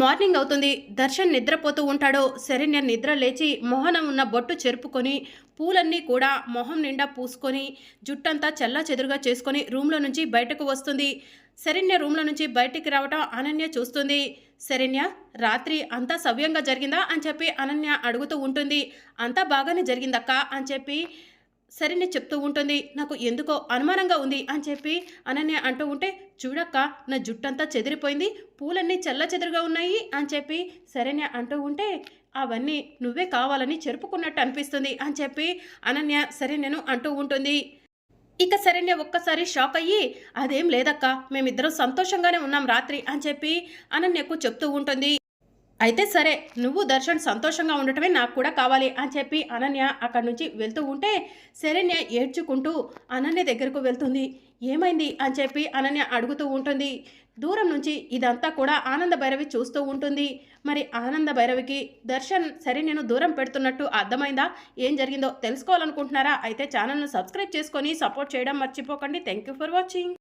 Morning అవుతుంది. దర్శన్ నిద్రపోతూ ఉంటాడో శరణ్య నిద్ర లేచి మొహనం ఉన్న బొట్టు చెరుపుకొని పూలన్నీ కూడా మొహం నిండా పూసుకొని జుట్టంతా చల్లా చెదురుగా చేసుకొని రూమ్లో నుంచి బయటకు వస్తుంది. శరణ్య రూమ్లో నుంచి బయటికి రావటం అనన్య చూస్తుంది. శరణ్య రాత్రి అంతా సవ్యంగా జరిగిందా అని చెప్పి అనన్య అడుగుతూ ఉంటుంది. అంతా బాగానే జరిగిందక్క అని చెప్పి సరిని చెప్తూ ఉంటుంది. నాకు ఎందుకో అనుమానంగా ఉంది అని చెప్పి అనన్య అంటూ ఉంటే చూడక్క నా జుట్టంతా చెదిరిపోయింది. పూలన్నీ చల్ల చెదురుగా ఉన్నాయి అని చెప్పి సరేనే అంటూ ఉంటే అవన్నీ నువ్వే కావాలని చెరుపుకున్నట్టు అనిపిస్తుంది అని చెప్పి అనన్య సరే నేను అంటూ ఉంటుంది. ఇక సరేనే ఒక్కసారి షాక్ అయ్యి అదేం లేదక్క మేమిద్దరం సంతోషంగానే ఉన్నాం రాత్రి అని చెప్పి అనన్యకు చెప్తూ ఉంటుంది. అయితే సరే నువ్వు దర్శన్ సంతోషంగా ఉండటమే నాకు కూడా కావాలి అని చెప్పి అనన్య అక్కడి నుంచి వెళ్తూ ఉంటే శరణ్య ఏడ్చుకుంటూ అనన్య దగ్గరకు వెళ్తుంది. ఏమైంది? అని చెప్పి అనన్య అడుగుతూ ఉంటుంది. దూరం నుంచి ఇదంతా కూడా ఆనంద భైరవి చూస్తూ ఉంటుంది. మరి ఆనంద భైరవికి దర్శన్ శరణ్యను దూరం పెడుతున్నట్టు అర్థమైందా? ఏం జరిగిందో తెలుసుకోవాలనుకుంటున్నారా? అయితే ఛానల్ను సబ్స్క్రైబ్ చేసుకొని సపోర్ట్ చేయడం మర్చిపోకండి. Thank you for watching.